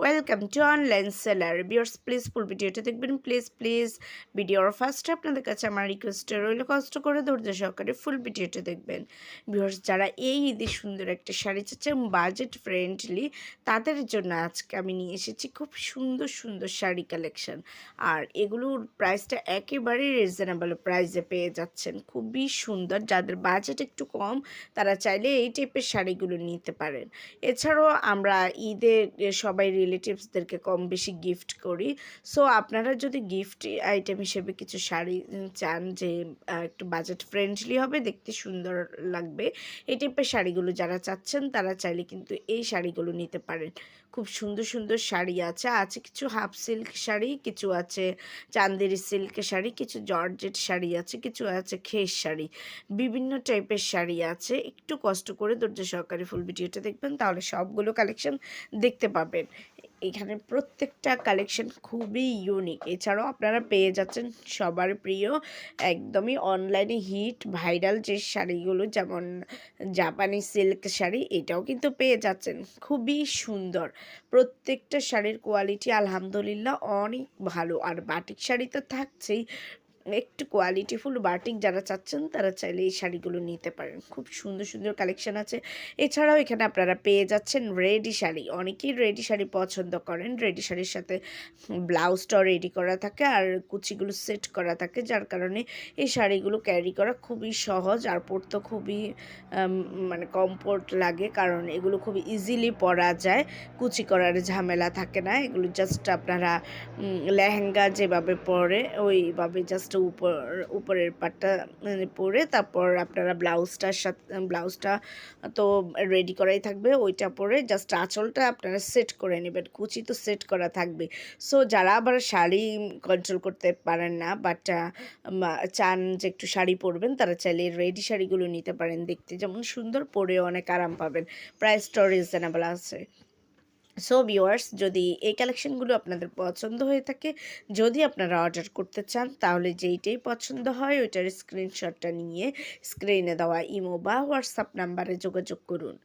Welcome to online seller viewers please full ভিডিওটা দেখবেন। Please please ভিডিওর ফার্স্টে আপনাদের কাছে আমার রিকোয়েস্ট রইল। কষ্ট করে ধৈর্য সহকারে ফুল ভিডিওটা দেখবেন। ভিউয়ার্স যারা এই ঈদে সুন্দর একটা শাড়ি চাচ্ছে বাজেট ফ্রেন্ডলি তাদের জন্য আজকে আমি নিয়ে এসেছি খুব সুন্দর সুন্দর শাড়ি কালেকশন আর এগুলোর প্রাইসটা একেবারে রিজনেবল প্রাইসে পেয়ে যাচ্ছেন। খুবই সুন্দর। যাদের বাজেট একটু কম, তারা চাইলে এই টাইপের শাড়িগুলো নিতে পারেন। এছাড়াও আমরা ঈদে সবাই রিলেটিভসদেরকে কম বেশি গিফট করি। সো আপনারা যদি গিফট আইটেম হিসেবে কিছু শাড়ি চান যে একটু বাজেট ফ্রেন্ডলি হবে, দেখতে সুন্দর লাগবে, এই টাইপের শাড়িগুলো যারা চাচ্ছেন, তারা চাইলে কিন্তু এই শাড়িগুলো নিতে পারেন। খুব সুন্দর সুন্দর শাড়ি আছে। আছে কিছু হাফ সিল্ক শাড়ি, কিছু আছে চান্দেরি সিল্ক শাড়ি, কিছু জর্জেট শাড়ি আছে, কিছু আছে খেস শাড়ি। বিভিন্ন টাইপের শাড়ি আছে। একটু কষ্ট করে ধৈর্য সহকারে ফুল ভিডিওটা দেখবেন, তাহলে সবগুলো কালেকশন দেখতে পাবেন। এখানে প্রত্যেকটা কালেকশন খুবই ইউনিক এছাড়াও আপনারা পেয়ে যাচ্ছেন সবার প্রিয় একদমই অনলাইনে হিট ভাইরাল যে শাড়িগুলো, যেমন জাপানি সিল্ক শাড়ি, এটাও কিন্তু পেয়ে যাচ্ছেন। খুবই সুন্দর। প্রত্যেকটা শাড়ির কোয়ালিটি আলহামদুলিল্লাহ অনেক ভালো। আর বাটিক শাড়ি তো থাকছেই। একটু কোয়ালিটিফুল বাটিক যারা চাচ্ছেন, তারা চাইলে এই শাড়িগুলো নিতে পারেন। খুব সুন্দর সুন্দর কালেকশন আছে। এছাড়াও এখানে আপনারা পেয়ে যাচ্ছেন রেডি শাড়ি। অনেকেই রেডি শাড়ি পছন্দ করেন। রেডি শাড়ির সাথে ব্লাউজটাও রেডি করা থাকে আর কুচিগুলো সেট করা থাকে, যার কারণে এই শাড়িগুলো ক্যারি করা খুবই সহজ আর পরতে খুবই মানে কমফোর্ট লাগে। কারণ এগুলো খুব ইজিলি পরা যায়। কুচি করার ঝামেলা থাকে না। এগুলো জাস্ট আপনারা লেহেঙ্গা যেভাবে পরে, ওইভাবে জাস্ট উপর, উপরের পাটটা মানে পরে তারপর আপনারা ব্লাউজটার সাথে, ব্লাউজটা তো রেডি করাই থাকবে, ওইটা পরে জাস্ট আঁচলটা আপনারা সেট করে নেবেন, কুচি তো সেট করা থাকবে। সো যারা আবার শাড়ি কন্ট্রোল করতে পারেন না বাট চান যে একটু শাড়ি পরবেন, তারা চাইলে রেডি শাড়িগুলো নিতে পারেন দেখতে। যেমন সুন্দর পরেও অনেক আরাম পাবেন প্রাইসটাও রিজনেবল আছে। সো ভিউয়ার্স যদি এই কালেকশানগুলো আপনাদের পছন্দ হয়ে থাকে, যদি আপনারা অর্ডার করতে চান, তাহলে যেইটাই পছন্দ হয়, ওইটার স্ক্রিনশটটা নিয়ে স্ক্রিনে দেওয়া ইমো বা হোয়াটসঅ্যাপ নাম্বারে যোগাযোগ করুন।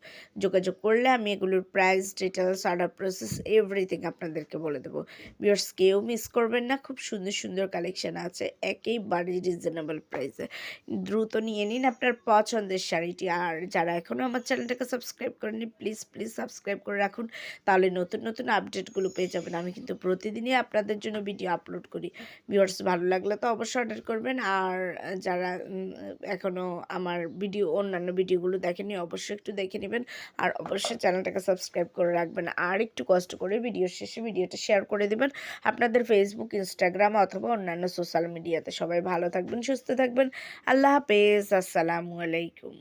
যোগাযোগ করলে আমি এগুলোর price details order process everything আপনাদেরকে বলে দেবো। ভিউয়ার্স কেউ মিস করবেন না, খুব সুন্দর সুন্দর কালেকশান আছে একেবারে রিজনেবল প্রাইসে দ্রুত নিয়ে নিন আপনার পছন্দের শাড়িটি, আর যারা এখনও আমার চ্যানেলটাকে সাবস্ক্রাইব করেনি প্লিজ প্লিজ সাবস্ক্রাইব করে রাখুন, তাহলে নতুন নতুন আপডেটগুলো পেয়ে যাবেন। আমি কিন্তু প্রতিদিনই আপনাদের জন্য ভিডিও আপলোড করি। ভিউয়ার্স ভালো লাগলে তো অবশ্যই অর্ডার করবেন। আর যারা এখনও আমার ভিডিও অন্যান্য ভিডিওগুলো দেখেনি অবশ্যই একটু দেখে নেবেন। আর অবশ্যই চ্যানেলটাকে সাবস্ক্রাইব করে রাখবেন। আর একটু কষ্ট করে ভিডিও শেষে ভিডিওটা শেয়ার করে দেবেন আপনাদের ফেসবুক ইনস্টাগ্রাম অথবা অন্যান্য সোশ্যাল মিডিয়াতে সবাই ভালো থাকবেন, সুস্থ থাকবেন। আল্লাহ হাফেজ। আসসালামু আলাইকুম।